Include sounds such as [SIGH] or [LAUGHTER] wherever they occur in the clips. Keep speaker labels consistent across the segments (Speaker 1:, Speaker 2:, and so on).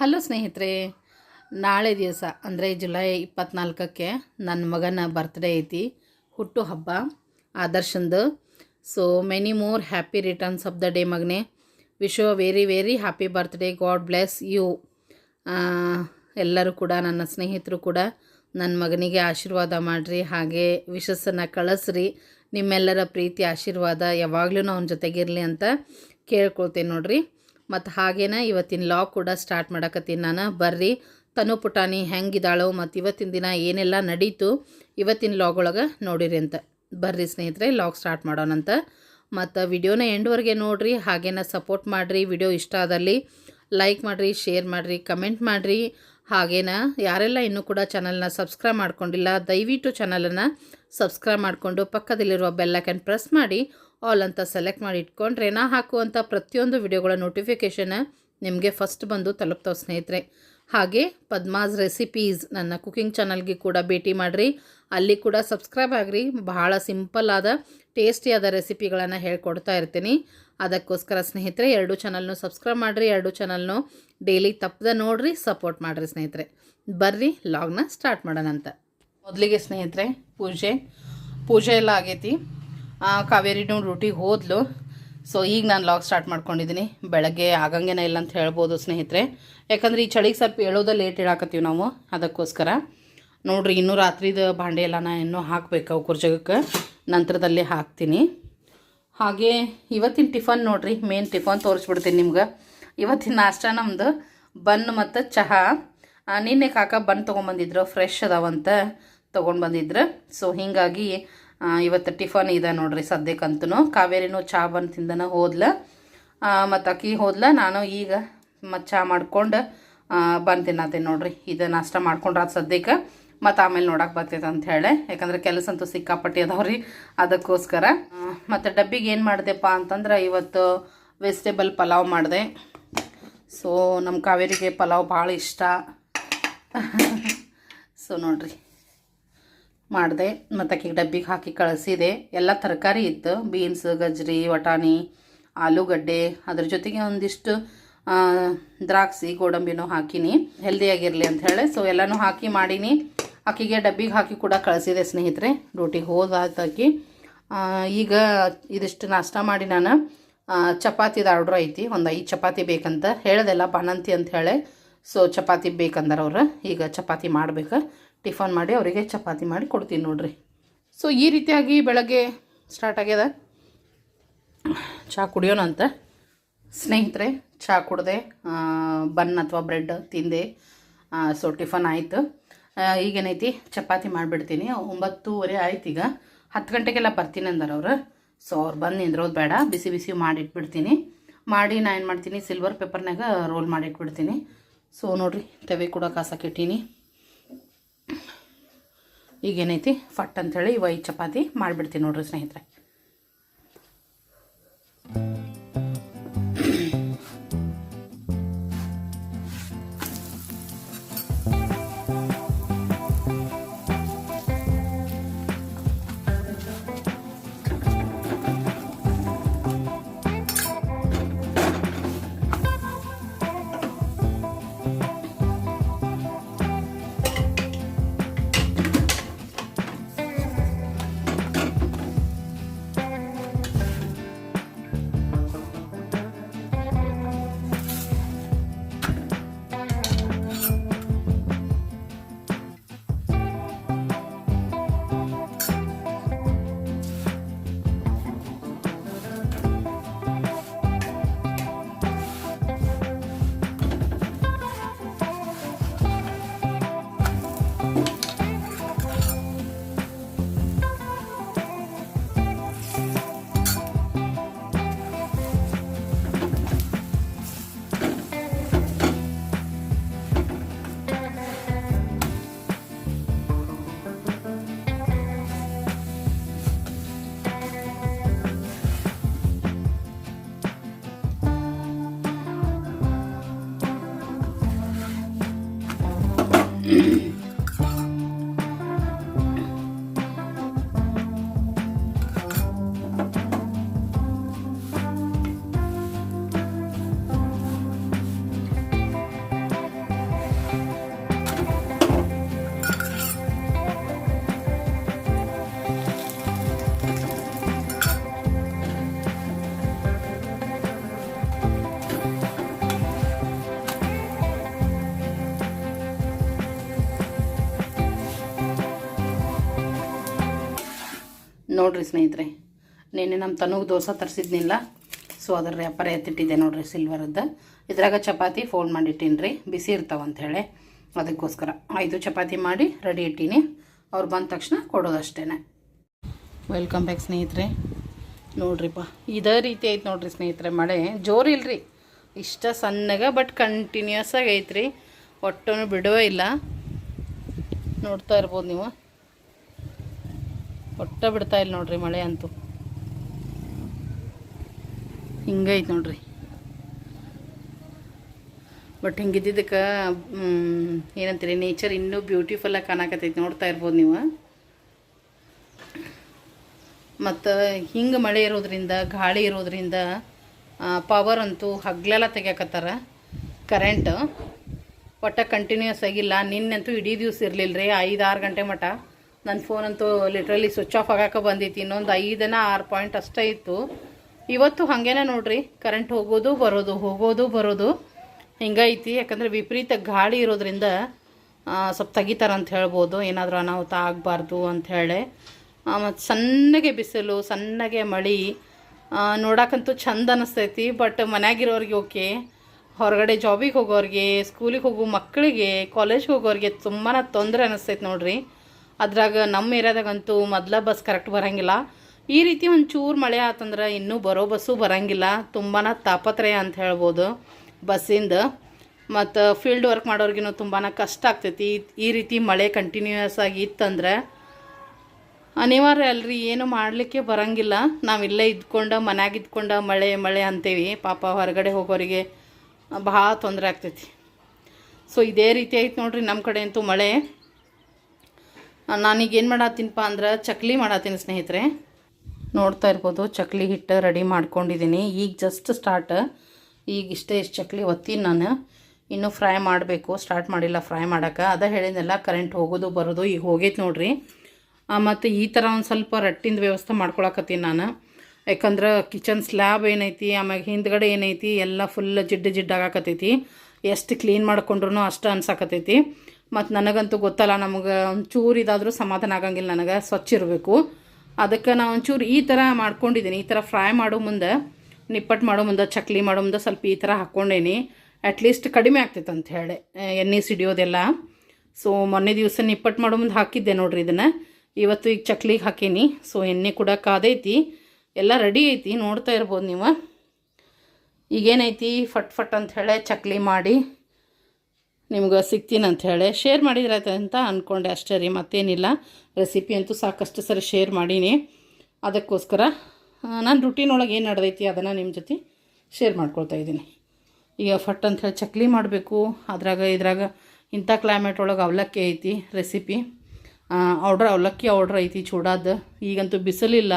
Speaker 1: Hello ಸ್ನೇಹಿತರೆ, ನಾಳೆ ದಿವಸ, ಅಂದರೆ ಜುಲೈ ಇಪ್ಪತ್ನಾಲ್ಕಕ್ಕೆ ನನ್ನ ಮಗನ ಬರ್ತ್ಡೇ ಐತಿ, ಹುಟ್ಟು ಹಬ್ಬ, ಆದರ್ಶಂದು. So many more happy returns of the day Magane. Wish very very happy birthday God bless you ಎಲ್ಲರೂ ಕೂಡ, ನನ್ನ ಸ್ನೇಹಿತರು ಕೂಡ, ನನ್ನ ಮಗನಿಗೆ ಆಶೀರ್ವಾದ ಮಾಡಿರಿ, ಹಾಗೆ ವಿಶಸ್ಸನ್ನು ಕಳಿಸ್ರಿ. ನಿಮ್ಮೆಲ್ಲರ ಪ್ರೀತಿ, ಆಶೀರ್ವಾದ ಯಾವಾಗಲೂ ಅವನ ಜೊತೆಗಿರಲಿ ಅಂತ ಕೇಳ್ಕೊಳ್ತೇನೆ ನೋಡ್ರಿ. ಮತ್ತು ಹಾಗೇನ ಇವತ್ತಿನ ಲಾಗ್ ಕೂಡ ಸ್ಟಾರ್ಟ್ ಮಾಡಕತ್ತೀನಿ ನಾನು. ಬರ್ರಿ, ತನು ಪುಟಾಣಿ ಹೆಂಗಿದಾಳೋ ಮತ್ತು ಇವತ್ತಿನ ದಿನ ಏನೆಲ್ಲ ನಡೀತು ಇವತ್ತಿನ ಲಾಗ್ ಒಳಗೆ ನೋಡಿರಿ ಅಂತ. ಬರ್ರಿ ಸ್ನೇಹಿತರೆ ಲಾಗ್ ಸ್ಟಾರ್ಟ್ ಮಾಡೋಣಂತ ಮತ್ತು ವಿಡಿಯೋನ ಎಂಡ್ವರೆಗೆ ನೋಡಿರಿ, ಹಾಗೇನ ಸಪೋರ್ಟ್ ಮಾಡಿರಿ, ವಿಡಿಯೋ ಇಷ್ಟ ಆದಲ್ಲಿ ಲೈಕ್ ಮಾಡಿರಿ ಶೇರ್ ಮಾಡಿರಿ ಕಮೆಂಟ್ ಮಾಡಿರಿ. ಹಾಗೇನ ಯಾರೆಲ್ಲ ಇನ್ನೂ ಕೂಡ ಚಾನಲ್ನ ಸಬ್ಸ್ಕ್ರೈಬ್ ಮಾಡ್ಕೊಂಡಿಲ್ಲ, ದಯವಿಟ್ಟು ಚಾನಲನ್ನು ಸಬ್ಸ್ಕ್ರೈಬ್ ಮಾಡಿಕೊಂಡು ಪಕ್ಕದಲ್ಲಿರುವ ಬೆಲ್ಲೈಕನ್ ಪ್ರೆಸ್ ಮಾಡಿ ಆಲ್ ಅಂತ ಸೆಲೆಕ್ಟ್ ಮಾಡಿ ಇಟ್ಕೊಂಡ್ರೆ ನಾ ಹಾಕುವಂಥ ಪ್ರತಿಯೊಂದು ವಿಡಿಯೋಗಳ ನೋಟಿಫಿಕೇಷನ್ ನಿಮಗೆ ಫಸ್ಟ್ ಬಂದು ತಲುಪ್ತಾವೆ ಸ್ನೇಹಿತರೆ. ಹಾಗೆ ಪದ್ಮಾಸ್ ರೆಸಿಪೀಸ್ ನನ್ನ ಕುಕಿಂಗ್ ಚಾನಲ್ಗೆ ಕೂಡ ಭೇಟಿ ಮಾಡಿರಿ. ಅಲ್ಲಿ ಕೂಡ ಸಬ್ಸ್ಕ್ರೈಬ್ ಆಗಿರಿ. ಬಹಳ ಸಿಂಪಲ್ ಆದ ಟೇಸ್ಟಿಯಾದ ರೆಸಿಪಿಗಳನ್ನು ಹೇಳ್ಕೊಡ್ತಾ ಇರ್ತೀನಿ. ಅದಕ್ಕೋಸ್ಕರ ಸ್ನೇಹಿತರೆ, ಎರಡು ಚಾನಲ್ನು ಸಬ್ಸ್ಕ್ರೈಬ್ ಮಾಡಿರಿ, ಎರಡು ಚಾನಲ್ನು ಡೈಲಿ ತಪ್ಪದೆ ನೋಡಿರಿ ಸಪೋರ್ಟ್ ಮಾಡಿರಿ ಸ್ನೇಹಿತರೆ. ಬರ್ರಿ ಲಾಗ್ನ ಸ್ಟಾರ್ಟ್ ಮಾಡೋಣಂತ. ಮೊದಲಿಗೆ ಸ್ನೇಹಿತರೆ, ಪೂಜೆ. ಪೂಜೆ ಎಲ್ಲ ಆಗೈತಿ. ಕಾವೇರಿನೂ ಡ್ಯೂಟಿಗೆ ಹೋದ್ಲು. ಸೊ ಈಗ ನಾನು ಲಾಗ್ ಸ್ಟಾರ್ಟ್ ಮಾಡ್ಕೊಂಡಿದ್ದೀನಿ ಬೆಳಗ್ಗೆ ಆಗಂಗೇನ ಇಲ್ಲ ಅಂತ ಹೇಳ್ಬೋದು ಸ್ನೇಹಿತರೆ. ಯಾಕಂದ್ರೆ ಈ ಚಳಿಗೆ ಸ್ವಲ್ಪ ಹೇಳೋದೇ ಲೇಟ್ ಹೇಳಾಕತ್ತೀವಿ ನಾವು, ಅದಕ್ಕೋಸ್ಕರ. ನೋಡ್ರಿ, ಇನ್ನೂ ರಾತ್ರಿದ ಬಾಂಡೆ ಎಲ್ಲ ನಾನು ಇನ್ನೂ ಹಾಕಬೇಕು ಅವ್ರ ಜಗಕ್ಕೆ. ನಂತರದಲ್ಲಿ ಹಾಕ್ತೀನಿ. ಹಾಗೆ, ಇವತ್ತಿನ ಟಿಫನ್ ನೋಡ್ರಿ ಮೇನ್ ಟಿಫನ್ ತೋರಿಸ್ಬಿಡ್ತೀನಿ ನಿಮ್ಗೆ. ಇವತ್ತಿನ ನಾಷ್ಟ ನಮ್ಮದು ಬನ್ ಮತ್ತು ಚಹಾ. ನಿನ್ನೆ ಕಾಕ ಬನ್ ತೊಗೊಂಬಂದಿದ್ರು ಫ್ರೆಶ್ ಅದಾವಂತ ತೊಗೊಂಡು ಬಂದಿದ್ರು ಸೊ ಹೀಗಾಗಿ ಇವತ್ತು ಟಿಫನ್ ಇದೆ ನೋಡ್ರಿ ಸದ್ಯಕ್ಕಂತೂ ಕಾವೇರಿನೂ ಚಹಾ ಬಂದು ತಿಂದನ ಹೋದ್ಲ ಮತ್ತು ಅಕ್ಕಿ ಹೋದ್ಲ. ನಾನು ಈಗ ಮತ್ತು ಚಹಾ ಮಾಡ್ಕೊಂಡು ಬಂದು ತಿನ್ನತ್ತೀನಿ ನೋಡ್ರಿ. ಇದು ನಾಷ್ಟ ಮಾಡ್ಕೊಂಡ್ರೆ ಅದು ಸದ್ಯಕ್ಕೆ. ಮತ್ತು ಆಮೇಲೆ ನೋಡಕ್ಕೆ ಬರ್ತೈತೆ ಅಂತ ಹೇಳಿ ಯಾಕಂದ್ರೆ ಕೆಲಸ ಅಂತೂ ಸಿಕ್ಕಾಪಟ್ಟಿ ಅದಾವ್ರಿ. ಅದಕ್ಕೋಸ್ಕರ ಮತ್ತು ಡಬ್ಬಿಗೆ ಏನು ಮಾಡಿದೆಪ್ಪ ಅಂತಂದ್ರೆ ಇವತ್ತು ವೆಜಿಟೇಬಲ್ ಪಲಾವ್ ಮಾಡಿದೆ. ಸೊ ನಮ್ಮ ಕಾವೇರಿಗೆ ಪಲಾವ್ ಭಾಳ ಇಷ್ಟ. [LAUGHS] ಸೊ, ನೋಡ್ರಿ. ಮಾಡಿದೆ, ಮತ್ತು ಆಕೆಗೆ ಡಬ್ಬಿಗೆ ಹಾಕಿ ಕಳಿಸಿದೆ. ಎಲ್ಲ ತರಕಾರಿ ಇತ್ತು. ಬೀನ್ಸ್, ಗಜ್ರಿ, ವಟಾಣಿ, ಆಲೂಗಡ್ಡೆ. ಅದ್ರ ಜೊತೆಗೆ ಒಂದಿಷ್ಟು ದ್ರಾಕ್ಷಿ, ಗೋಡಂಬಿನೂ ಹಾಕಿನಿ. ಹೆಲ್ದಿಯಾಗಿರಲಿ ಅಂತ ಹೇಳಿ. ಸೊ ಎಲ್ಲನೂ ಹಾಕಿ ಮಾಡೀನಿ. ಆಕೆಗೆ ಡಬ್ಬಿಗೆ ಹಾಕಿ ಕೂಡ ಕಳಿಸಿದೆ ಸ್ನೇಹಿತರೆ. ಡ್ಯೂಟಿಗೆ ಹೋದಾಕಿ ಈಗ ಇದಿಷ್ಟು ನಾಷ್ಟ ಮಾಡಿ ನಾನು ಚಪಾತಿದ ಆರ್ಡ್ರ್ ಐತಿ. ಒಂದು ಐದು ಚಪಾತಿ ಬೇಕಂತ. ಹೇಳ್ದೆಲ್ಲ ಬಾಣಂತಿ ಅಂತ ಹೇಳಿ. ಸೊ ಚಪಾತಿ ಬೇಕಂದ್ರೆ ಅವ್ರು. ಈಗ ಚಪಾತಿ ಮಾಡ್ಬೇಕು. ಟಿಫನ್ ಮಾಡಿ ಅವರಿಗೆ ಚಪಾತಿ ಮಾಡಿ ಕೊಡ್ತೀನಿ ನೋಡ್ರಿ. ಸೊ ಈ ರೀತಿಯಾಗಿ ಬೆಳಗ್ಗೆ ಸ್ಟಾರ್ಟ್ ಆಗ್ಯದ. ಚಹಾ ಕುಡಿಯೋಣ ಅಂತ. ಸ್ನೇಹಿತರೆ ಚಹಾ ಕುಡ್ದೆ ಬನ್ ಅಥವಾ ಬ್ರೆಡ್ ತಿಂದೆ. ಸೊ ಟಿಫನ್ ಆಯಿತು. ಈಗೇನೈತಿ? ಚಪಾತಿ ಮಾಡಿಬಿಡ್ತೀನಿ. ಒಂಬತ್ತೂವರೆ ಆಯ್ತು ಈಗ. ಹತ್ತು ಗಂಟೆಗೆಲ್ಲ ಬರ್ತೀನಿ ಅಂದಾರ ಅವರು. ಸೊ ಅವ್ರು ಬಂದು ನಿಂದ್ರೋದು ಬೇಡ. ಬಿಸಿ ಬಿಸಿ ಮಾಡಿಟ್ಬಿಡ್ತೀನಿ ಮಾಡಿ ನಾನು ಏನು ಮಾಡ್ತೀನಿ? ಸಿಲ್ವರ್ ಪೇಪರ್ನಾಗ ರೋಲ್ ಮಾಡಿಟ್ಬಿಡ್ತೀನಿ ಸೊ ನೋಡಿರಿ, ತವೆ ಕೂಡ ಕಾಸಕ್ಕಿಟ್ಟೀನಿ ಈಗೇನೈತಿ? ಫಟ್ ಅಂಥೇಳಿ ಐದು ಚಪಾತಿ ಮಾಡಿಬಿಡ್ತೀನಿ ನೋಡ್ರಿ ಸ್ನೇಹಿತರೆ. ನೋಡ್ರಿ ಸ್ನೇಹಿತರೆ, ನಿನ್ನೆ ನಮ್ಮ ತನಗೆ ದೋಸೆ ತರಿಸಿದ್ನಿಲ್ಲ ಸೊ ಅದರ ವ್ಯಾಪಾರ ಎತ್ತಿಟ್ಟಿದ್ದೆ ನೋಡ್ರಿ ಸಿಲ್ವರದ್ದು ಇದ್ರಾಗ ಚಪಾತಿ ಫೋಲ್ಡ್ ಮಾಡಿಟ್ಟೀನಿ ರೀ, ಬಿಸಿ ಇರ್ತಾವಂಥೇಳಿ ಅದಕ್ಕೋಸ್ಕರ ಐದು ಚಪಾತಿ ಮಾಡಿ ರೆಡಿ ಇಟ್ಟೀನಿ. ಅವ್ರು ಬಂದ ತಕ್ಷಣ ಕೊಡೋದಷ್ಟೇ ವೆಲ್ಕಮ್ ಬ್ಯಾಕ್ ಸ್ನೇಹಿತರೆ. ನೋಡ್ರಿಪ್ಪ, ಇದೇ ರೀತಿ ಐತೆ ನೋಡ್ರಿ ಸ್ನೇಹಿತರೆ, ಮಳೆ ಜೋರು ಇಲ್ರಿ. ಇಷ್ಟ ಸಣ್ಣಗೆ ಬಟ್ ಕಂಟಿನ್ಯೂಸ್ ಆಗಿ ಐತ್ರಿ. ಒಟ್ಟು ಬಿಡುವೇ ಇಲ್ಲ. ನೋಡ್ತಾ ಇರ್ಬೋದು ನೀವು. ಒಟ್ಟ ಬಿಡ್ತಾ ಇಲ್ಲ ನೋಡ್ರಿ ಮಳೆ ಅಂತೂ. ಹಿಂಗೈತೆ ನೋಡ್ರಿ. ಬಟ್ ಹಿಂಗಿದ್ದಿದ್ದಕ್ಕೆ ಏನಂತೀರಿ ನೇಚರ್ ಇನ್ನೂ ಬ್ಯೂಟಿಫುಲ್ಲಾಗಿ ಕಾಣಕತ್ತೈತಿ ನೋಡ್ತಾ ಇರ್ಬೋದು ನೀವು. ಮತ್ತು ಹಿಂಗೆ ಮಳೆ ಇರೋದ್ರಿಂದ, ಗಾಳಿ ಇರೋದ್ರಿಂದ ಪವರ್ ಅಂತೂ ಹಗ್ಲೆಲ್ಲ ತೆಗಿಯಕತ್ತಾರ. ಕರೆಂಟ್ ಒಟ್ಟು ಕಂಟಿನ್ಯೂಸ್ ಆಗಿಲ್ಲ. ನಿನ್ನಂತೂ ಇಡೀ ದಿವಸ ಇರಲಿಲ್ಲ ರೀ ಐದು ಆರು ಗಂಟೆ ಮಟ ನನ್ನ ಫೋನಂತೂ ಲಿಟ್ರಲಿ ಸ್ವಿಚ್ ಆಫ್ ಆಗಕ್ಕೆ ಬಂದಿತ್ತು ಇನ್ನೊಂದು ಐದನ ಆರು ಪಾಯಿಂಟ್ ಅಷ್ಟೇ ಇತ್ತು. ಇವತ್ತು ಹಾಗೇನೆ ನೋಡ್ರಿ ಕರೆಂಟ್ ಹೋಗೋದು, ಬರೋದು ಹೋಗೋದು, ಬರೋದು. ಹಿಂಗೈತಿ, ಯಾಕಂದರೆ ವಿಪರೀತ ಗಾಳಿ ಇರೋದ್ರಿಂದ ಸ್ವಲ್ಪ ತೆಗಿತಾರ ಅಂತ ಹೇಳ್ಬೋದು. ಏನಾದರೂ ಅನಾಹುತ ಆಗಬಾರ್ದು ಅಂಥೇಳಿ ಮತ್ತು ಸಣ್ಣಗೆ ಬಿಸಿಲು, ಸಣ್ಣಗೆ ಮಳೆ ನೋಡೋಕ್ಕಂತೂ ಚಂದ ಅನಿಸ್ತೈತಿ. ಬಟ್ ಮನೆಯಾಗಿರೋರಿಗೆ ಓಕೆ. ಹೊರಗಡೆ ಜಾಬಿಗೆ ಹೋಗೋರಿಗೆ ಸ್ಕೂಲಿಗೆ ಹೋಗೋ ಮಕ್ಕಳಿಗೆ ಕಾಲೇಜ್ಗೆ ಹೋಗೋರಿಗೆ ತುಂಬಾ ತೊಂದರೆ ಅನಿಸ್ತೈತಿ ನೋಡ್ರಿ. ಅದ್ರಾಗ ನಮ್ಮ ಏರಿಯಾದಾಗಂತೂ ಮೊದಲ ಬಸ್ ಕರೆಕ್ಟ್ ಬರೋಂಗಿಲ್ಲ. ಈ ರೀತಿ ಒಂಚೂರು ಮಳೆ ಆತಂದ್ರೆ ಇನ್ನೂ ಬರೋ ಬಸ್ಸು ಬರೋಂಗಿಲ್ಲ. ತುಂಬಾ ತಾಪತ್ರಯ ಅಂತ ಹೇಳ್ಬೋದು ಬಸ್ಸಿಂದ. ಮತ್ತು ಫೀಲ್ಡ್ ವರ್ಕ್ ಮಾಡೋರ್ಗಿನೂ ತುಂಬಾ ಕಷ್ಟ ಆಗ್ತೈತಿ. ಈ ರೀತಿ ಮಳೆ ಕಂಟಿನ್ಯೂಯಸ್ ಆಗಿ ಇತ್ತಂದ್ರೆ ಅನಿವಾರ್ಯ ಅಲ್ರಿ, ಏನು ಮಾಡಲಿಕ್ಕೆ ಬರಂಗಿಲ್ಲ. ನಾವಿಲ್ಲೇ ಇದ್ಕೊಂಡು, ಮನ್ಯಾಗ ಇದ್ಕೊಂಡು ಮಳೆ ಮಳೆ ಅಂತೀವಿ. ಪಾಪ ಹೊರಗಡೆ ಹೋಗೋರಿಗೆ ಭಾಳ ತೊಂದರೆ ಆಗ್ತೈತಿ. ಸೊ ಇದೇ ರೀತಿ ಐತೆ ನೋಡ್ರಿ ನಮ್ಮ ಕಡೆ ಅಂತೂ ಮಳೆ. ನಾನೀಗ ಏನು ಮಾಡತ್ತೀನಪ್ಪ ಅಂದ್ರೆ ಚಕ್ಲಿ ಮಾಡತ್ತೀನಿ ಸ್ನೇಹಿತರೆ. ನೋಡ್ತಾ ಇರ್ಬೋದು, ಚಕ್ಲಿ ಹಿಟ್ಟು ರೆಡಿ ಮಾಡ್ಕೊಂಡಿದ್ದೀನಿ ಈಗ ಜಸ್ಟ್ ಸ್ಟಾರ್ಟ್ ಈಗ ಇಷ್ಟೇ ಇಷ್ಟು ಚಕ್ಲಿ ಒತ್ತೀನಿ ನಾನು. ಇನ್ನೂ ಫ್ರೈ ಮಾಡಬೇಕು. ಸ್ಟಾರ್ಟ್ ಮಾಡಿಲ್ಲ, ಫ್ರೈ ಮಾಡೋಕೆ. ಅದ ಹೇಳಿದ್ನೆಲ್ಲ ಕರೆಂಟ್ ಹೋಗೋದು ಬರೋದು ಈಗ ಹೋಗೈತೆ ನೋಡಿರಿ. ಮತ್ತು ಈ ಥರ ಒಂದು ಸ್ವಲ್ಪ ರಟ್ಟಿಂದ ವ್ಯವಸ್ಥೆ ಮಾಡ್ಕೊಳಕತ್ತೀನಿ ನಾನು. ಯಾಕಂದ್ರೆ ಕಿಚನ್ ಸ್ಲ್ಯಾಬ್ ಏನೈತಿ, ಆಮ್ಯಾಗ ಹಿಂದ್ಗಡೆ ಏನೈತಿ, ಎಲ್ಲ ಫುಲ್ ಜಿಡ್ಡು ಜಿಡ್ಡು ಆಗಾಕತ್ತೈತಿ. ಎಷ್ಟು ಕ್ಲೀನ್ ಮಾಡ್ಕೊಂಡ್ರೂ ಅಷ್ಟು ಅನ್ಸಾಕತ್ತೈತಿ. ಮತ್ತು ನನಗಂತೂ ಗೊತ್ತಲ್ಲ, ನಮಗೆ ಒಂಚೂರು ಇದಾದರೂ ಸಮಾಧಾನ ಆಗಂಗಿಲ್ಲ ನನಗೆ, ಸ್ವಚ್ಛ ಇರಬೇಕು. ಅದಕ್ಕೆ ನಾನು ಒಂಚೂರು ಈ ಥರ ಮಾಡ್ಕೊಂಡಿದ್ದೀನಿ ಈ ಥರ ಫ್ರೈ ಮಾಡೋ ಮುಂದೆ ನಿಪ್ಪಟ್ಟು ಮಾಡೋ ಮುಂದೆ, ಚಕ್ಲಿ ಮಾಡೋ ಮುಂದೆ ಸ್ವಲ್ಪ ಈ ಥರ ಹಾಕ್ಕೊಂಡೇನಿ. ಅಟ್ಲೀಸ್ಟ್ ಕಡಿಮೆ ಆಗ್ತೈತೆ ಅಂತ ಹೇಳಿ ಎಣ್ಣೆ ಸಿಡಿಯೋದೆಲ್ಲ. ಸೊ ಮೊನ್ನೆ ದಿವಸ ನಿಪ್ಪಟ್ಟು ಮಾಡೋ ಮುಂದೆ ಹಾಕಿದ್ದೆ ನೋಡ್ರಿ ಇದನ್ನು. ಇವತ್ತು ಈಗ ಚಕ್ಲಿಗೆ ಹಾಕೀನಿ ಸೊ ಎಣ್ಣೆ ಕೂಡ ಕಾದೈತಿ. ಎಲ್ಲ ರೆಡಿ ಐತಿ, ನೋಡ್ತಾ ಇರ್ಬೋದು ನೀವು. ಈಗೇನೈತಿ, ಫಟ್ ಫಟ್ ಅಂತ ಹೇಳಿ ಚಕ್ಲಿ ಮಾಡಿ ನಿಮ್ಗೆ ಸಿಗ್ತೀನಿ ಅಂತ ಹೇಳಿ. ಶೇರ್ ಮಾಡಿದ್ರಾಯ್ತು ಅಂತ ಅಂದ್ಕೊಂಡೆ ಅಷ್ಟೇ ರೀ, ಮತ್ತೇನಿಲ್ಲ. ರೆಸಿಪಿ ಅಂತೂ ಸಾಕಷ್ಟು ಸರಿ ಶೇರ್ ಮಾಡೀನಿ. ಅದಕ್ಕೋಸ್ಕರ ನಾನು ರುಟೀನ್ ಒಳಗೆ ಏನು ನಡೆದೈತಿ ಅದನ್ನು ನಿಮ್ಮ ಜೊತೆ ಶೇರ್ ಮಾಡ್ಕೊಳ್ತಾ ಇದ್ದೀನಿ. ಈಗ ಫಟ್ ಅಂತ ಹೇಳಿ ಚಕ್ಲಿ ಮಾಡಬೇಕು. ಅದ್ರಾಗ, ಇದ್ರಾಗ ಇಂಥ ಕ್ಲೈಮೇಟ್ ಒಳಗೆ ಅವಲಕ್ಕಿ ಐತಿ ರೆಸಿಪಿ ಆರ್ಡ್ರ್ ಅವಲಕ್ಕಿ ಆರ್ಡ್ರ್ ಐತಿ ಚೂಡಾದ. ಈಗಂತೂ ಬಿಸಿಲಿಲ್ಲ.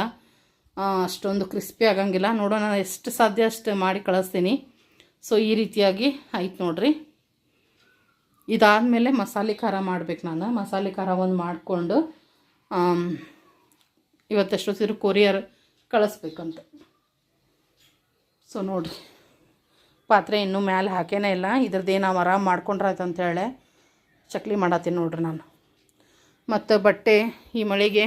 Speaker 1: ಅಷ್ಟೊಂದು ಕ್ರಿಸ್ಪಿ ಆಗಂಗಿಲ್ಲ. ನೋಡೋಣ, ಎಷ್ಟು ಸಾಧ್ಯ ಅಷ್ಟು ಮಾಡಿ ಕಳಿಸ್ತೀನಿ. ಸೊ ಈ ರೀತಿಯಾಗಿ ಆಯ್ತು ನೋಡ್ರಿ. ಇದಾದಮೇಲೆ ಮಸಾಲೆ ಖಾರ ಮಾಡ್ಬೇಕು ನಾನು. ಮಸಾಲೆ ಖಾರ ಒಂದು ಮಾಡಿಕೊಂಡು ಇವತ್ತೆಷ್ಟೊತ್ತಿರು ಕೊರಿಯರ್ ಕಳಿಸ್ಬೇಕಂತ. ಸೊ ನೋಡಿರಿ ಪಾತ್ರೆ ಇನ್ನೂ ಮ್ಯಾಲೆ ಹಾಕೇನೇ ಇಲ್ಲ. ಇದ್ರದ್ದೇನು ನಾವು ಆರಾಮ್ ಮಾಡ್ಕೊಂಡ್ರಾಯ್ತು ಅಂತೇಳಿ ಚಕ್ಲಿ ಮಾಡತ್ತೀನಿ ನೋಡ್ರಿ ನಾನು. ಮತ್ತು ಬಟ್ಟೆ ಈ ಮಳೆಗೆ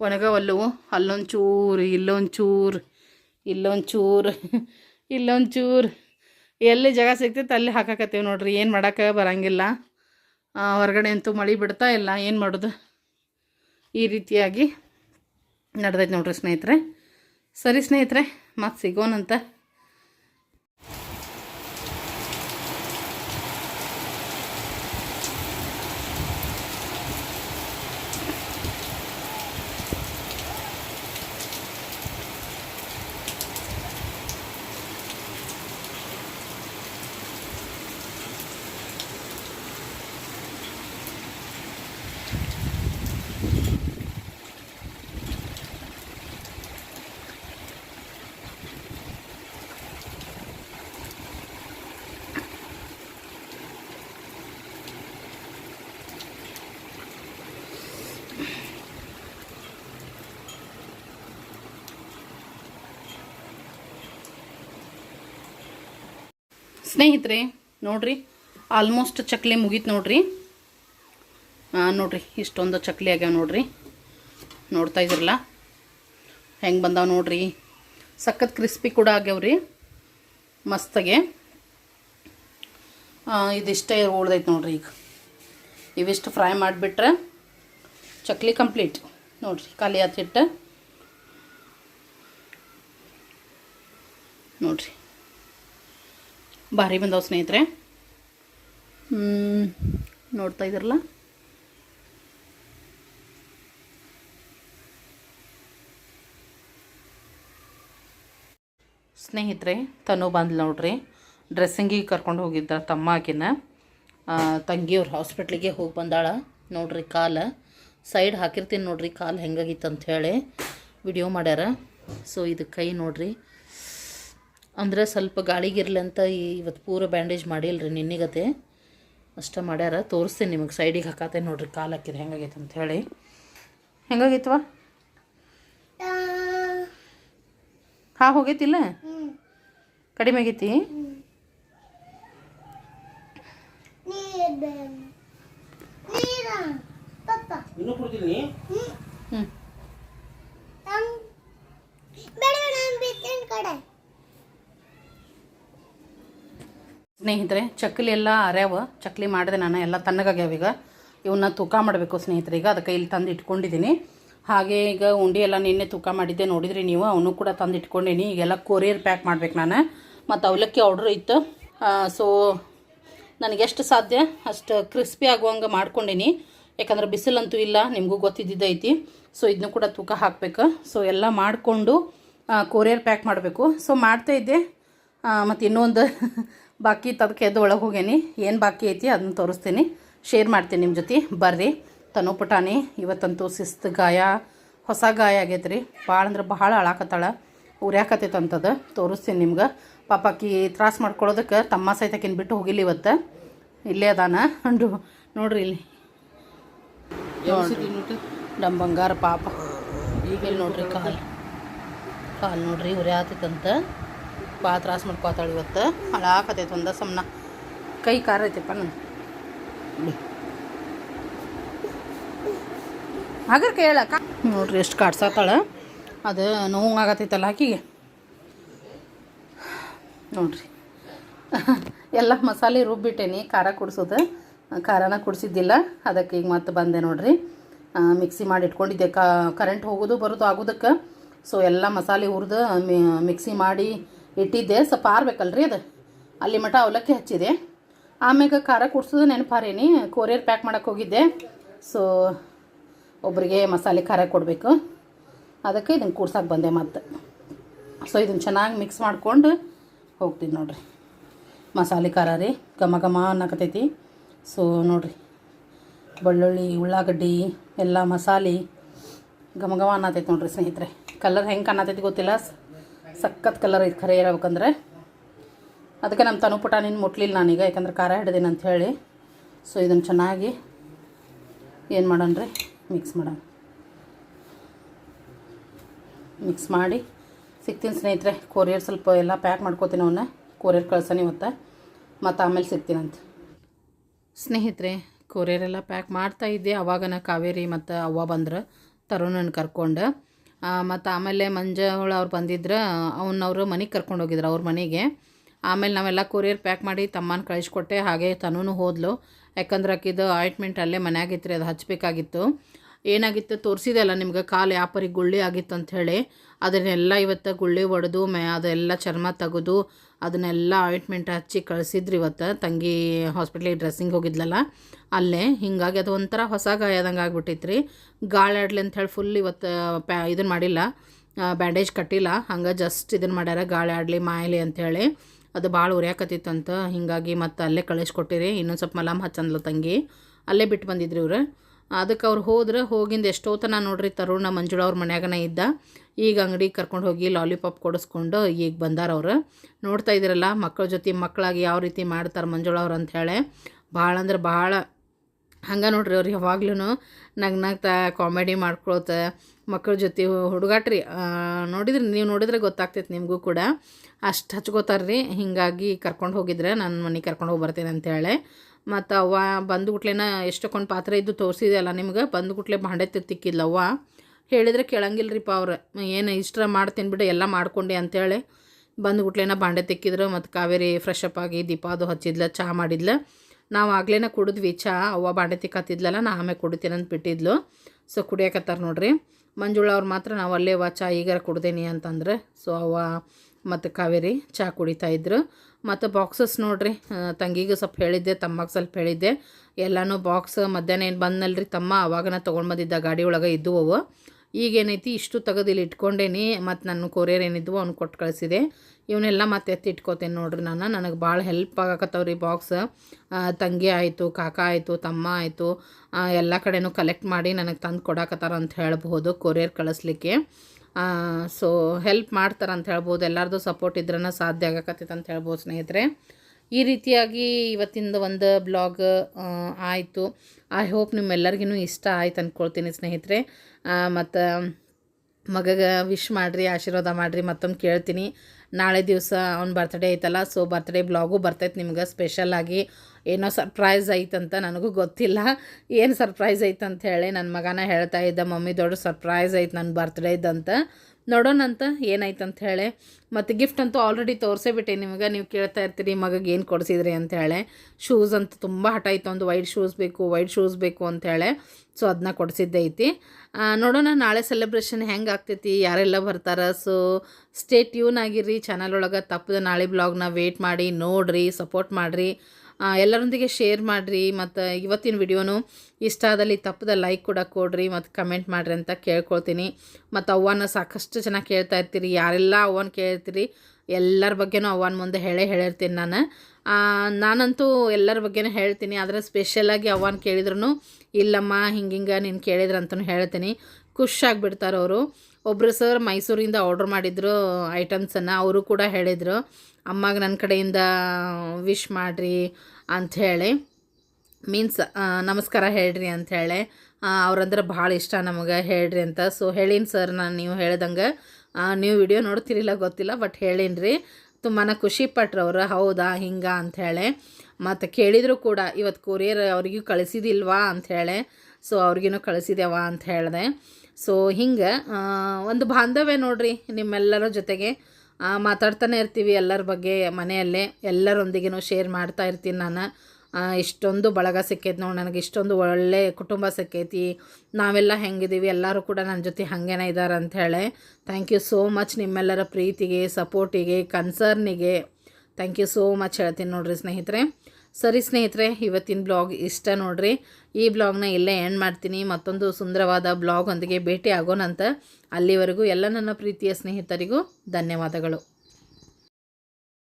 Speaker 1: ಒಣಗವಲ್ಲವು ಅಲ್ಲೊಂಚೂರು, ಇಲ್ಲೊಂಚೂರು ಇಲ್ಲೊಂದು ಚೂರು ಎಲ್ಲಿ ಜಾಗ ಸಿಗ್ತೈತೆ ಅಲ್ಲಿ ಹಾಕಾಕತ್ತೀವಿ ನೋಡ್ರಿ, ಏನು ಮಾಡೋಕೆ ಬರಂಗಿಲ್ಲ. ಹೊರಗಡೆ ಅಂತೂ ಮಳೆ ಬಿಡ್ತಾ ಇಲ್ಲ, ಏನು ಮಾಡೋದು? ಈ ರೀತಿಯಾಗಿ ನಡೆದೈತೆ ನೋಡ್ರಿ ಸ್ನೇಹಿತರೆ. ಸರಿ ಸ್ನೇಹಿತರೆ ಮತ್ತೆ ಸಿಗೋಣಂತ. ಸ್ನೇಹಿತರೆ, ನೋಡ್ರಿ ಆಲ್ಮೋಸ್ಟ್ ಚಕ್ಲಿ ಮುಗೀತು ನೋಡ್ರಿ. ಹಾಂ ನೋಡ್ರಿ, ಇಷ್ಟೊಂದು ಚಕ್ಲಿ ಆಗ್ಯಾವ ನೋಡ್ರಿ. ನೋಡ್ತಾ ಇದ್ರಲ್ಲ? ಹೆಂಗೆ ಬಂದಾವ ನೋಡ್ರಿ? ಸಖತ್ ಕ್ರಿಸ್ಪಿ ಕೂಡ ಆಗ್ಯಾವ್ರಿ ಮಸ್ತಾಗೆ. ಇದಿಷ್ಟೇ ಉಳ್ದೈತೆ ನೋಡ್ರಿ ಈಗ. ಇವಿಷ್ಟು ಫ್ರೈ ಮಾಡಿಬಿಟ್ರೆ ಚಕ್ಲಿ ಕಂಪ್ಲೀಟ್ ನೋಡ್ರಿ, ಖಾಲಿ ಹತ್ತಿಟ್ಟು ನೋಡ್ರಿ. ಭಾರಿ ಬಂದವು ಸ್ನೇಹಿತರೆ. ನೋಡ್ತಾ ಇದ್ರಲ್ಲ ಸ್ನೇಹಿತರೆ, ತನು ಬಂದ್ಲು ನೋಡ್ರಿ. ಡ್ರೆಸ್ಸಿಂಗಿಗೆ ಕರ್ಕೊಂಡು ಹೋಗಿದ್ದ ತಮ್ಮ ಆಕಿನ. ತಂಗಿಯವ್ರ ಹಾಸ್ಪಿಟ್ಲಿಗೆ ಹೋಗಿ ಬಂದಾಳ. ನೋಡ್ರಿ ಕಾಲು. ಸೈಡ್ ಹಾಕಿರ್ತೀನಿ ನೋಡ್ರಿ, ಕಾಲು ಹೆಂಗಾಗಿತ್ತು ಹೇಳಿ ವಿಡಿಯೋ ಮಾಡ್ಯಾರ. ಸೊ ಇದು ಕೈ ನೋಡ್ರಿ. ಅಂದರೆ ಸ್ವಲ್ಪ ಗಾಳಿಗಿರ್ಲಂತ ಅಂತ ಈ- ಇವತ್ತು ಪೂರ ಬ್ಯಾಂಡೇಜ್ ಮಾಡಿಲ್ರಿ ನಿನ್ನಿಗತೆ. ಅಷ್ಟ ಮಾಡ್ಯಾರ ತೋರಿಸ್ತೀನಿ ನಿಮಗೆ ಸೈಡಿಗೆ ಹಾಕತ್ತೆ ನೋಡ್ರಿ ಕಾಲು ಹಾಕಿದ್ರೆ ಹೆಂಗಾಗೈತೆ ಅಂತ ಹೇಳಿ. ಹೆಂಗಾಗೈತವ? ಹಾ ಹೋಗೈತಿಲ್ಲ? ಕಡಿಮೆ ಆಗೈತಿ? ಹ್ಞೂ ಸ್ನೇಹಿತರೆ ಚಕ್ಕಲಿ ಎಲ್ಲ ಅರ್ಯಾವ. ಚಕ್ಲಿ ಮಾಡಿದೆ ನಾನು, ಎಲ್ಲ ತಣ್ಣಗಾಗ್ಯಾವ ಈಗ. ಇವನ್ನ ತೂಕ ಮಾಡಬೇಕು ಸ್ನೇಹಿತರೆ, ಈಗ ಅದಕ್ಕೆ ಇಲ್ಲಿ ತಂದು ಇಟ್ಕೊಂಡಿದ್ದೀನಿ. ಹಾಗೆ ಈಗ ಉಂಡೆ ಎಲ್ಲ ನಿನ್ನೆ ತೂಕ ಮಾಡಿದ್ದೆ, ನೋಡಿದ್ರಿ ನೀವು, ಅವನು ಕೂಡ ತಂದು ಇಟ್ಕೊಂಡೀನಿ. ಈಗೆಲ್ಲ ಕೊರಿಯರ್ ಪ್ಯಾಕ್ ಮಾಡ್ಬೇಕು ನಾನು. ಮತ್ತು ಅವಲಕ್ಕಿ ಆರ್ಡ್ರ್ ಇತ್ತು. ಸೊ ನನಗೆ ಎಷ್ಟು ಸಾಧ್ಯ? ಅಷ್ಟು ಕ್ರಿಸ್ಪಿ ಆಗುವಂಗೆ ಮಾಡ್ಕೊಂಡೀನಿ. ಯಾಕಂದ್ರೆ ಬಿಸಿಲಂತೂ ಇಲ್ಲ, ನಿಮಗೂ ಗೊತ್ತಿದ್ದೈತಿ ಸೊ ಇದನ್ನು ಕೂಡ ತೂಕ ಹಾಕ್ಬೇಕು. ಸೊ ಎಲ್ಲ ಮಾಡಿಕೊಂಡು ಕೊರಿಯರ್ ಪ್ಯಾಕ್ ಮಾಡಬೇಕು. ಸೊ ಮಾಡ್ತಾ ಇದ್ದೆ. ಮತ್ತು ಇನ್ನೊಂದು ಬಾಕಿ ತದಕ್ಕೆ ಎದ್ದು ಒಳಗೆ ಹೋಗೇನಿ. ಏನು ಬಾಕಿ ಐತಿ ಅದನ್ನ ತೋರಿಸ್ತೀನಿ. ಶೇರ್ ಮಾಡ್ತೀನಿ ನಿಮ್ಮ ಜೊತೆ. ಬರ್ರಿ. ತನು ಪುಟಾಣಿ ಇವತ್ತಂತೂ ಶಿಸ್ತು ಗಾಯ, ಹೊಸ ಗಾಯ ಆಗೈತೆ ರೀ ಭಾಳ ಅಂದ್ರೆ ಭಾಳ ಅಳಾಕತ್ತಾಳ. ಉರ್ಯಾಕತ್ತೈತೆ ಅಂತದ. ತೋರಿಸ್ತೀನಿ ನಿಮ್ಗೆ. ಪಾಪಾಕಿ ತ್ರಾಸ ಮಾಡ್ಕೊಳ್ಳೋದಕ್ಕೆ ತಮ್ಮ ಸಹಿತಕ್ಕಿನ ಬಿಟ್ಟು ಹೋಗಿಲ್ಲ ಇವತ್ತು. ಇಲ್ಲೇ ಅದಾನ. ಅಂಡು ನೋಡ್ರಿ ಇಲ್ಲಿ. ನಮ್ಮ ಬಂಗಾರ ಪಾಪ. ಈಗ ಇಲ್ಲಿ ನೋಡ್ರಿ ಕಾಲು. ಕಾಲು ನೋಡ್ರಿ ಉರಿ ಭಾಳ ತ್ರಾಸ ಮಾಡ್ಕೋತಾಳೆ ಇವತ್ತು. ಹಾಳಾಕತೈತೆ ಒಂದು ಸಮನ. ಕೈ ಖಾರ ಐತೆಪ್ಪ ನನ್ನ ಹಾಗರ್ ಕೈ ಹೇಳಕ್ಕ ನೋಡ್ರಿ ಎಷ್ಟು ಕಾಡ್ಸಾತಾಳ. ಅದು ನೋವು ಆಗತೈತಲ್ಲ ಆಕಿಗೆ. ನೋಡ್ರಿ. ಎಲ್ಲ ಮಸಾಲೆ ರುಬ್ಬಿಟ್ಟೇನಿ ಖಾರ ಕುಡ್ಸೋದು. ಖಾರನ ಕುಡಿಸಿದ್ದಿಲ್ಲ. ಅದಕ್ಕೆ ಈಗ ಮತ್ತೆ ಬಂದೆ ನೋಡ್ರಿ. ಮಿಕ್ಸಿ ಮಾಡಿ ಇಟ್ಕೊಂಡಿದ್ದೆ. ಕರೆಂಟ್ ಹೋಗೋದು ಬರೋದು ಆಗೋದಕ್ಕೆ. ಸೊ ಎಲ್ಲ ಮಸಾಲೆ ಹುರಿದು ಮಿಕ್ಸಿ ಮಾಡಿ ಇಟ್ಟಿದ್ದೆ. ಸ್ವಲ್ಪ ಆರ್ಬೇಕಲ್ರಿ ಅದು. ಅಲ್ಲಿ ಮಟ ಅವಲಕ್ಕಿ ಹಚ್ಚಿದೆ. ಆಮ್ಯಾಗ ಖಾರ ಕುಡ್ಸೋದು ನೆನಪಾರೇನಿ. ಕೊರಿಯರ್ ಪ್ಯಾಕ್ ಮಾಡಕ್ಕೆ ಹೋಗಿದ್ದೆ. ಸೊ ಒಬ್ಬರಿಗೆ ಮಸಾಲೆ ಖಾರ ಕೊಡಬೇಕು. ಅದಕ್ಕೆ ಇದನ್ನು ಕೂಡ್ಸಕ್ಕೆ ಬಂದೆ ಮತ್ತೆ. ಸೊ ಇದನ್ನು ಚೆನ್ನಾಗಿ ಮಿಕ್ಸ್ ಮಾಡ್ಕೊಂಡು ಹೋಗ್ತೀನಿ ನೋಡಿರಿ. ಮಸಾಲೆ ಖಾರ ರೀ. ಘಮ ಘಮ ಅನ್ನಕತೈತಿ. ಸೊ ನೋಡಿರಿ. ಬೆಳ್ಳುಳ್ಳಿ, ಉಳ್ಳಾಗಡ್ಡಿ, ಎಲ್ಲ ಮಸಾಲೆ ಘಮ ಘಮ ಅನ್ನತೈತಿ ನೋಡಿರಿ ಸ್ನೇಹಿತರೆ. ಕಲರ್ ಹೆಂಗೆ ಕಾಣತೈತಿ ಗೊತ್ತಿಲ್ಲ. ಸಖತ್ ಕಲರ್ ಐತೆ ಖರೆ ಇರಬೇಕಂದ್ರೆ ಅದಕ್ಕೆ ನಮ್ಮ ತನು ನಿನ್ನ ಮುಟ್ಲಿಲ್ಲ ನಾನೀಗ, ಯಾಕಂದ್ರೆ ಖಾರ ಹಿಡ್ದೀನಿ ಅಂತ ಹೇಳಿ. ಸೊ ಇದನ್ನು ಚೆನ್ನಾಗಿ ಏನು ಮಾಡೋಣ ರೀ ಮಿಕ್ಸ್ ಮಾಡೋಣ. ಮಿಕ್ಸ್ ಮಾಡಿ. ಸಿಗ್ತೀನಿ ಸ್ನೇಹಿತರೆ ಕೊರಿಯರ್ ಸ್ವಲ್ಪ ಎಲ್ಲ ಪ್ಯಾಕ್ ಮಾಡ್ಕೋತೀನಿ ಅವನ್ನ ಕೊರಿಯರ್ ಕಳ್ಸೋಣ ಇವತ್ತು. ಮತ್ತು ಆಮೇಲೆ ಸಿಗ್ತೀನಂತ ಸ್ನೇಹಿತರೆ ಕೊರಿಯರ್ ಎಲ್ಲ ಪ್ಯಾಕ್ ಮಾಡ್ತಾ ಇದ್ದೆ. ಅವಾಗನ ಕಾವೇರಿ ಮತ್ತು ಅವ್ವ ಬಂದ್ರೆ, ತರುಣನ ಕರ್ಕೊಂಡು. ಮತ್ತು ಆಮೇಲೆ ಮಂಜುಳ ಅವ್ರು ಬಂದಿದ್ರೆ ಅವನವರು ಮನೆಗೆ ಕರ್ಕೊಂಡು ಹೋಗಿದ್ರು ಅವ್ರ ಮನೆಗೆ. ಆಮೇಲೆ ನಾವೆಲ್ಲ ಕೊರಿಯರ್ ಪ್ಯಾಕ್ ಮಾಡಿ ತಮ್ಮನ ಕಳಿಸ್ಕೊಟ್ಟೆ, ಹಾಗೆ ತನೂ ಹೋದ್ಲು. ಯಾಕಂದ್ರೆ ಆಕಿದು ಆಯಿಂಟ್ಮೆಂಟ್ ಅಲ್ಲೇ ಮನೆಯಾಗಿತ್ತು ರೀ ಅದು ಹಚ್ಚಬೇಕಾಗಿತ್ತು ಏನಾಗಿತ್ತು? ತೋರಿಸಿದೆ ಅಲ್ಲ ನಿಮ್ಗೆ? ಕಾಲು ಯಾಪರಿ ಗುಳ್ಳಿ ಆಗಿತ್ತು ಅಂತ ಹೇಳಿ. ಅದನ್ನೆಲ್ಲ ಇವತ್ತು ಗುಳ್ಳಿ ಒಡೆದು, ಮೇ, ಅದೆಲ್ಲ ಚರ್ಮ ತೆಗೆದು, ಅದನ್ನೆಲ್ಲ ಆಯಿಂಟ್ಮೆಂಟ್ ಹಚ್ಚಿ ಕಳಿಸಿದ್ರು ಇವತ್ತು. ತಂಗಿ ಹಾಸ್ಪಿಟ್ಲಿಗೆ ಡ್ರೆಸ್ಸಿಂಗ್ ಹೋಗಿದ್ಲಲ್ಲ, ಅಲ್ಲೇ. ಹಿಂಗಾಗಿ ಅದು ಒಂಥರ ಹೊಸ ಗಾಯದಂಗೆ ಆಗ್ಬಿಟ್ಟಿತ್ತು ರೀ ಅಂತ ಹೇಳಿ ಫುಲ್ ಇವತ್ತು, ಪ್ಯಾ ಇದನ್ನು ಮಾಡಿಲ್ಲ. ಬ್ಯಾಂಡೇಜ್ ಕಟ್ಟಿಲ್ಲ. ಹಂಗೆ ಜಸ್ಟ್ ಇದನ್ನು ಮಾಡ್ಯಾರ, ಗಾಳಿ ಆಡಲಿ, ಮಾಯಲಿ ಅಂಥೇಳಿ ಅದು ಭಾಳ ಉರಿಯಾಕತ್ತಿತ್ತಂತ ಹಿಂಗಾಗಿ ಮತ್ತೆ ಅಲ್ಲೇ ಕಳಿಸ್ಕೊಟ್ಟಿರಿ. ಇನ್ನೊಂದು ಸ್ವಲ್ಪ ಮಲಮ್ ಹಚ್ಚಂದ್ಲು ತಂಗಿ. ಅಲ್ಲೇ ಬಿಟ್ಟು ಬಂದಿದ್ರಿ ಇವ್ರು. ಅದಕ್ಕೆ ಅವ್ರು ಹೋದ್ರೆ ಹೋಗಿಂದ ಎಷ್ಟೋ ತನ ನೋಡ್ರಿ ತರುಣ ಮಂಜುಳ ಅವ್ರ ಮನ್ಯಾಗನೇ ಇದ್ದ. ಈಗ ಅಂಗಡಿಗೆ ಕರ್ಕೊಂಡು ಹೋಗಿ ಲಾಲಿಪಾಪ್ ಕೊಡಿಸ್ಕೊಂಡು ಈಗ ಬಂದಾರ ಅವ್ರು. ನೋಡ್ತಾ ಇದ್ದೀರಲ್ಲ, ಮಕ್ಕಳ ಜೊತೆ ಮಕ್ಕಳಾಗಿ ಯಾವ ರೀತಿ ಮಾಡ್ತಾರೆ ಮಂಜುಳ ಅವ್ರು ಅಂಥೇಳಿ ಭಾಳ ಅಂದ್ರೆ ಭಾಳ ಹಂಗೆ ನೋಡ್ರಿ ಅವ್ರು ಯಾವಾಗ್ಲೂ ನಗ್ ನಗ್ತಾ ಕಾಮಿಡಿ ಮಾಡ್ಕೊಳ್ತ. ಮಕ್ಕಳ ಜೊತೆ ಹುಡುಗಾಟ್ರಿ. ನೋಡಿದ್ರೆ ನೀವು ನೋಡಿದ್ರೆ ಗೊತ್ತಾಗ್ತೈತೆ ನಿಮಗೂ ಕೂಡ. ಅಷ್ಟು ಹಚ್ಕೋತಾರ್ರಿ. ಹಿಂಗಾಗಿ ಕರ್ಕೊಂಡು ಹೋಗಿದ್ರೆ ನನ್ನ ಮನೆಗೆ ಕರ್ಕೊಂಡು ಹೋಗಿ ಬರ್ತೇನೆ ಅಂತೇಳಿ ಮತ್ತು ಅವ್ವ ಬಂದು ಗುಟ್ಲೆನ ಎಷ್ಟೊಂದು ಪಾತ್ರೆ ಇದ್ದು ತೋರಿಸಿದೆ ಅಲ್ಲ ನಿಮ್ಗೆ? ಬಂದು ಗುಟ್ಲೆ ಭಾಂಡೆ ಅವ್ವ ಹೇಳಿದ್ರೆ ಕೇಳಂಗಿಲ್ರಿಪ್ಪ ಅವ್ರು. ಏನು ಇಷ್ಟರ ಮಾಡ್ತೀನಿ ಬಿಡು ಎಲ್ಲ ಮಾಡ್ಕೊಂಡೆ ಅಂತೇಳಿ ಬಂದುಬಿಟ್ಲೇನ ಬಾಂಡೆ ತಿಕ್ಕಿದ್ರು. ಮತ್ತು ಕಾವೇರಿ ಫ್ರೆಶ್ ಅಪ್ ಆಗಿ ದೀಪ ಅದು ಹಚ್ಚಿದ್ಲ ಚಹಾ ಮಾಡಿದ್ಲ. ನಾವು ಆಗ್ಲೇನ ಕುಡಿದ್ವಿ ಚಹಾ ಅವ್ವ ಬಾಂಡೆ ತಿಕ್ಕತ್ತಿದ್ಲಲ್ಲ ನಾ ಆಮೇಲೆ ಕುಡಿತೀನಿ ಅಂತ ಬಿಟ್ಟಿದ್ಲು. ಸೊ ಕುಡಿಯಕತ್ತಾರ ನೋಡ್ರಿ. ಮಂಜುಳ ಅವ್ರು ಮಾತ್ರ ನಾವು ಅಲ್ಲೇ ವಾ ಚಹಾ ಈಗಾರ ಕುಡ್ದೇನಿ ಅಂತಂದ್ರೆ. ಸೊ ಅವ್ವ ಮತ್ತು ಕಾವೇರಿ ಚಹಾ ಕುಡಿತಾ ಇದ್ರು. ಮತ್ತು ಬಾಕ್ಸಸ್ ನೋಡ್ರಿ ತಂಗಿಗೆ ಸ್ವಲ್ಪ ಹೇಳಿದ್ದೆ, ತಮ್ಮಗೆ ಸ್ವಲ್ಪ ಹೇಳಿದ್ದೆ. ಎಲ್ಲನೂ ಬಾಕ್ಸ್ ಮಧ್ಯಾಹ್ನ ಏನು ಬಂದಲ್ರಿ ತಮ್ಮ, ಅವಾಗನ ತೊಗೊಂಡು ಬಂದಿದ್ದ ಗಾಡಿ ಒಳಗೆ ಅವು ಈಗೇನೈತಿ, ಇಷ್ಟು ತೆಗೆದು ಇಲ್ಲಿ ಇಟ್ಕೊಂಡೇನಿ ಮತ್ತು ನನ್ನ ಕೊರಿಯರ್ ಏನಿದ್ವು ಅವ್ನು ಕೊಟ್ಟು ಕಳಿಸಿದೆ. ಇವನ್ನೆಲ್ಲ ಮತ್ತೆ ಎತ್ತಿ ಇಟ್ಕೋತೇನೆ ನೋಡ್ರಿ ನಾನು, ನನಗೆ ಭಾಳ ಹೆಲ್ಪ್ ಆಗಕತ್ತವ್ರಿ ಬಾಕ್ಸ್ ತಂಗಿ ಆಯಿತು, ಕಾಕ ಆಯಿತು, ತಮ್ಮ ಆಯಿತು ಎಲ್ಲ ಕಡೆನೂ ಕಲೆಕ್ಟ್ ಮಾಡಿ ನನಗೆ ತಂದು ಕೊಡಾಕತ್ತಾರ ಅಂತ ಹೇಳ್ಬೋದು ಕೊರಿಯರ್ ಕಳಿಸ್ಲಿಕ್ಕೆ. ಸೊ ಹೆಲ್ಪ್ ಮಾಡ್ತಾರೆ ಅಂತ ಹೇಳ್ಬೋದು. ಎಲ್ಲರದು ಸಪೋರ್ಟ್ ಇದ್ರನ ಸಾಧ್ಯ ಆಗಕತ್ತೈತೆ ಅಂತ ಹೇಳ್ಬೋದು ಸ್ನೇಹಿತರೆ. ಈ ರೀತಿಯಾಗಿ ಇವತ್ತಿಂದ ಒಂದು ಬ್ಲಾಗ್ ಆಯಿತು. ಐ ಹೋಪ್ ನಿಮ್ಮೆಲ್ಲರಿಗೂ ಇಷ್ಟ ಆಯ್ತು ಅಂದ್ಕೊಳ್ತೀನಿ ಸ್ನೇಹಿತರೆ. ಮತ್ತು ಮಗಗೆ ವಿಶ್ ಮಾಡಿರಿ, ಆಶೀರ್ವಾದ ಮಾಡಿರಿ, ಮತ್ತೊಮ್ಮೆ ಕೇಳ್ತೀನಿ. ನಾಳೆ ದಿವಸ ಅವ್ನ ಬರ್ತ್ಡೇ ಐತಲ್ಲ ಸೊ ಬರ್ತ್ಡೇ ಬ್ಲಾಗು ಬರ್ತೈತೆ ನಿಮ್ಗೆ ಸ್ಪೆಷಲಾಗಿ ಏನೋ ಸರ್ಪ್ರೈಸ್ ಐತಂತ ನನಗೂ ಗೊತ್ತಿಲ್ಲ. ಏನು ಸರ್ಪ್ರೈಸ್ ಐತಂತ ಹೇಳಿ ನನ್ನ ಮಗನ ಹೇಳ್ತಾ ಇದ್ದ, ಮಮ್ಮಿ ದೊಡ್ಡ ಸರ್ಪ್ರೈಸ್ ಐತೆ ನನ್ನ ಬರ್ತ್ಡೇ ಇದ್ದಂತ ಏನಾಯ್ತು ಅಂತ ಹೇಳಿ ಮತ್ತು ಗಿಫ್ಟ್ ಅಂತೂ ಆಲ್ರೆಡಿ ತೋರಿಸೇ ಬಿಟ್ಟೆ ನಿಮಗೆ. ನೀವು ಕೇಳ್ತಾ ಇರ್ತೀರಿ ಮಗಗೆ ಏನು ಕೊಡಿಸಿದ್ರಿ ಅಂತ ಹೇಳಿ ಶೂಸ್ ಅಂತ ತುಂಬ ಹಠ ಆಯ್ತು. ಒಂದು ವೈಟ್ ಶೂಸ್ ಬೇಕು ವೈಟ್ ಶೂಸ್ ಬೇಕು ಅಂತ ಹೇಳಿ ಸೊ ಅದನ್ನ ಕೊಡಿಸಿದ್ದೆ ಐತಿ. ನೋಡೋಣ, ನಾಳೆ ಸೆಲೆಬ್ರೇಷನ್ ಹೆಂಗೆ ಆಗ್ತೈತಿ, ಯಾರೆಲ್ಲ ಬರ್ತಾರೆ. ಸೊ ಸ್ಟೇ ಟ್ಯೂನ್ ಆಗಿರ್ರಿ ಚಾನಲ್ ಒಳಗೆ ತಪ್ಪದ ನಾಳೆ ಬ್ಲಾಗ್ನ ವೇಟ್ ಮಾಡಿ, ನೋಡಿರಿ ಸಪೋರ್ಟ್ ಮಾಡಿರಿ. ಎಲ್ಲರೊಂದಿಗೆ ಶೇರ್ ಮಾಡಿರಿ ಮತ್ತು ಇವತ್ತಿನ ವಿಡಿಯೋನು ಇಷ್ಟ ಆದಲ್ಲಿ ತಪ್ಪದ ಲೈಕ್ ಕೂಡ ಕೊಡ್ರಿ ಮತ್ತು ಕಮೆಂಟ್ ಮಾಡಿರಿ ಅಂತ ಕೇಳ್ಕೊಳ್ತೀನಿ. ಮತ್ತು ಅವ್ವನ ಸಾಕಷ್ಟು ಜನ ಕೇಳ್ತಾ ಇರ್ತೀರಿ. ಯಾರೆಲ್ಲ ಅವ್ವನ ಕೇಳ್ತೀರಿ, ಎಲ್ಲರ ಬಗ್ಗೆನೂ ಅವ್ವನ ಮುಂದೆ ಹೇಳೇ ಹೇಳಿರ್ತೀನಿ ನಾನು. ನಾನಂತೂ ಎಲ್ಲರ ಬಗ್ಗೆನೂ ಹೇಳ್ತೀನಿ. ಆದರೆ ಸ್ಪೆಷಲಾಗಿ ಅವ್ವನ ಕೇಳಿದ್ರು ಇಲ್ಲಮ್ಮ ಹಿಂಗೆ ಹಿಂಗೆ ನೀನು ಕೇಳಿದ್ರಂತೂ ಹೇಳ್ತೀನಿ. ಹೇಳ್ತೀನಿ ಖುಷಿಯಾಗಿಬಿಡ್ತಾರೆ ಅವರು. ಒಬ್ಬರು ಸರ್ ಮೈಸೂರಿಂದ ಆರ್ಡ್ರ್ ಮಾಡಿದ್ರು ಐಟಮ್ಸನ್ನು ಅವರು ಕೂಡ ಹೇಳಿದರು, ಅಮ್ಮಗೆ ನನ್ನ ಕಡೆಯಿಂದ ವಿಶ್ ಮಾಡಿರಿ ಅಂಥೇಳಿ ಮೀನ್ಸ್ ನಮಸ್ಕಾರ ಹೇಳ್ರಿ ಅಂಥೇಳಿ ಅವ್ರಂದ್ರೆ ಭಾಳ ಇಷ್ಟ ನಮಗೆ ಹೇಳ್ರಿ ಅಂತ. ಸೊ ಹೇಳೀನಿ ಸರ್ ನಾನು ನೀವು ಹೇಳ್ದಂಗೆ ನೀವು ವಿಡಿಯೋ ನೋಡ್ತಿರಿಲ್ಲ ಗೊತ್ತಿಲ್ಲ ಬಟ್ ಹೇಳೀನಿ ರೀ ತುಂಬಾ ಖುಷಿ ಪಟ್ರು ಅವರು, ಹೌದಾ, ಹಿಂಗೆ? ಅಂಥೇಳಿ ಮತ್ತು ಕೇಳಿದರು ಕೂಡ ಇವತ್ತು ಕೊರಿಯರ್ ಅವ್ರಿಗೂ ಕಳಿಸಿದಿಲ್ವಾ? ಅಂಥೇಳಿ ಸೊ ಅವ್ರಿಗೂ ಕಳಿಸಿದೆವಾ ಅಂತ ಹೇಳಿದೆ. ಸೊ ಹಿಂಗೆ ಒಂದು ಬಾಂಧವ್ಯ ನೋಡ್ರಿ ನಿಮ್ಮೆಲ್ಲರ ಜೊತೆಗೆ. ಮಾತಾಡ್ತಾನೆ ಇರ್ತೀವಿ ಎಲ್ಲರ ಬಗ್ಗೆ ಮನೆಯಲ್ಲೇ. ಎಲ್ಲರೊಂದಿಗೂ ಶೇರ್ ಮಾಡ್ತಾ ಇರ್ತೀನಿ ನಾನು. ಇಷ್ಟೊಂದು ಬಳಗ ಸಿಕ್ಕೈತಿ ನೋಡಿ ನನಗೆ, ಇಷ್ಟೊಂದು ಒಳ್ಳೆ ಕುಟುಂಬ ಸಿಕ್ಕೈತಿ. ನಾವೆಲ್ಲ ಹೆಂಗಿದ್ದೀವಿ ಎಲ್ಲರೂ ಕೂಡ ನನ್ನ ಜೊತೆ ಹಾಗೇನೇ ಇದ್ದಾರೆ ಅಂಥೇಳಿ ಥ್ಯಾಂಕ್ ಯು ಸೋ ಮಚ್ ನಿಮ್ಮೆಲ್ಲರ ಪ್ರೀತಿಗೆ ಸಪೋರ್ಟಿಗೆ ಕನ್ಸರ್ನಿಗೆ ಥ್ಯಾಂಕ್ ಯು ಸೋ ಮಚ್ ಹೇಳ್ತೀನಿ ನೋಡ್ರಿ ಸ್ನೇಹಿತರೆ. ಸರಿ ಸ್ನೇಹಿತರೆ, ಇವತ್ತಿನ ಬ್ಲಾಗ್ ಇಷ್ಟ ನೋಡ್ರಿ. ಈ ಬ್ಲಾಗ್ನ ಇಲ್ಲೇ ಎಂಡ್ ಮಾಡ್ತೀನಿ. ಮತ್ತೊಂದು ಸುಂದರವಾದ ಬ್ಲಾಗ್ ಒಂದಿಗೆ ಭೇಟಿ ಆಗೋಣಂತ ಅಲ್ಲಿವರೆಗೂ ಎಲ್ಲ ನನ್ನ ಪ್ರೀತಿಯ ಸ್ನೇಹಿತರಿಗೂ ಧನ್ಯವಾದಗಳು.